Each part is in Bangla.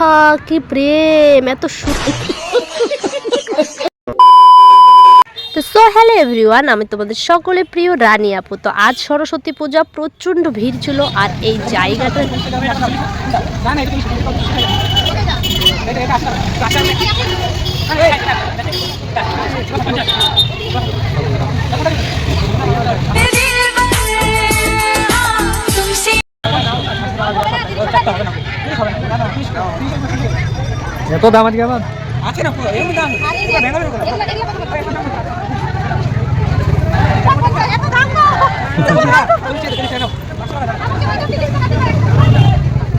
আহা, কি প্রেম, এত তো সো হ্যালো এভরিওয়ান আমি তোমাদের সকলে প্রিয় রানী আপু। তো আজ সরস্বতী পূজা প্রচণ্ড ভিড় ছিল আর এই জায়গাটা এত দাম আজকে আবার? আছে না পুরো এমনি দাম।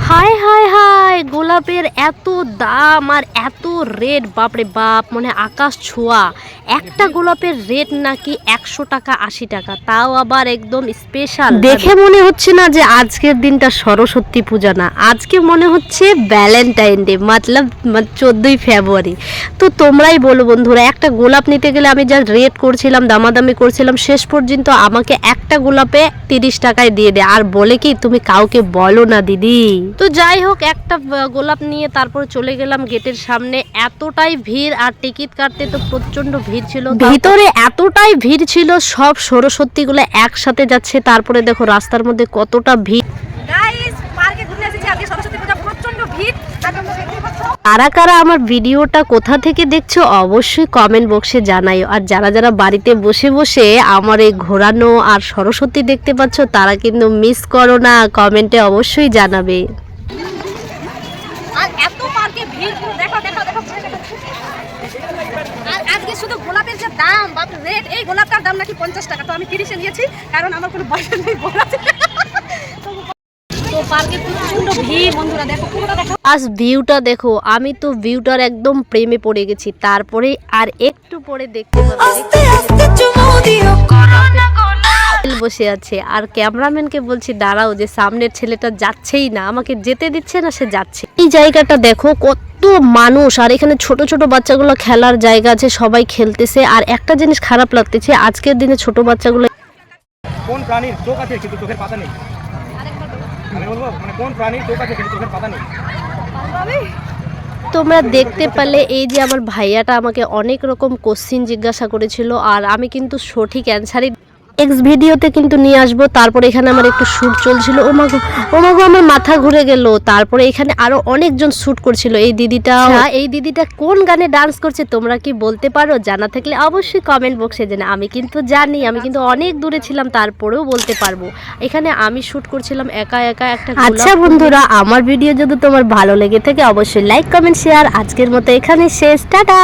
হাই হাই হাই। গোলাপের এত দাম আর এত রেট বাপরে বাপ মানে আকাশ ছোঁয়া। একটা গোলাপের রেট নাকি একশো টাকা আশি টাকা তাও আবার একদম স্পেশাল দেখে মনে হচ্ছে না যে আজকের দিনটা সরস্বতী পূজা না আজকে মনে হচ্ছে ভ্যালেন্টাইন ডে মতলব চোদ্দোই ফেব্রুয়ারি তো তোমরাই বলো বন্ধুরা একটা গোলাপ নিতে গেলে আমি যা রেট করছিলাম দামাদামি করছিলাম শেষ পর্যন্ত আমাকে একটা গোলাপে তিরিশ টাকায় দিয়ে দেয় আর বলে কি তুমি কাউকে বলো না দিদি। তো যাই হোক একটা গোলাপ নিয়ে তারপর চলে গেলাম গেটের সামনে। এতটাই ভিড় আর টিকিট কাটতে তো প্রচণ্ড ভিড় ছিল। ভিতরে এতটাই ভিড় ছিল সব সরস্বতী গুলো একসাথে যাচ্ছে। তারপরে দেখো রাস্তার মধ্যে কতটা ভিড়। গাইস পার্কে ঘুরতে এসেছি আজকে সরস্বতী পূজা প্রচণ্ড ভিড়। আর তোমরা দেখতে পাচ্ছ কারা কারা আমার ভিডিওটা কোথা থেকে দেখছ অবশ্যই কমেন্ট বক্সে জানাইও। আর যারা যারা বাড়িতে বসে বসে আমার এই ঘোরানো আর সরস্বতী দেখতে পাচ্ছ তারা কিন্তু মিস করো না কমেন্টে অবশ্যই জানাবে আর এত পার্কে ভিড় পুরো দেখো দেখো দেখো আর আজকে শুধু গোলাপের যে দাম বাপ রেট এই গোলাপটার দাম নাকি পঞ্চাশ টাকা? তো আমি তিরিশে নিয়েছি কারণ আমার কোনো বয়স নেই গোলাপ তো পার্কে প্রচণ্ড ভিড় বন্ধুরা দেখো পুরোটা দেখো আজ ভিউটা দেখো আমি তো ভিউটার একদম প্রেমে পড়ে গেছি তারপরে আর একটু পরে দেখতে বসে আছে আর ক্যামেরাম্যানকে বলছি দাঁড়াও যে সামনের ছেলেটা যাচ্ছেই না আমাকে যেতে দিচ্ছে না সে যাচ্ছে। এই জায়গাটা দেখো কত মানুষ আর এখানে ছোট ছোট বাচ্চাগুলো খেলার জায়গা আছে সবাই খেলতেছে। আর একটা জিনিস খারাপ লাগতেছে আজকের দিনে ছোট বাচ্চাগুলো কোন প্রাণীর চোখ আছে কিন্তু চোখের পাতা নেই? আমি বলব মানে কোন প্রাণীর চোখ আছে কিন্তু চোখের পাতা নেই? তোমরা দেখতে পারলে এই যে আমার ভাইয়াটা আমাকে অনেক রকম কোশ্চিন জিজ্ঞাসা করেছিল আর আমি কিন্তু সঠিক অ্যান্সারই নেক্সট ভিডিওতে কিন্তু নিয়ে আসব তারপরে এখানে আমার একটু শ্যুট চলছিল। ও মাগো ও মাগো আমার মাথা ঘুরে গেল। তারপরে এখানে আরও অনেকজন শ্যুট করছিল। এই দিদিটা এই দিদিটা কোন গানে ডান্স করছে তোমরা কি বলতে পারো? জানা থাকলে অবশ্যই কমেন্ট বক্সে জানা আমি কিন্তু জানি আমি কিন্তু অনেক দূরে ছিলাম তারপরেও বলতে পারব। এখানে আমি শ্যুট করছিলাম একা একা একটা আচ্ছা বন্ধুরা আমার ভিডিও যদি তোমার ভালো লেগে থাকে অবশ্যই লাইক কমেন্ট শেয়ার আজকের মতো এখানে শেষ। টাটা!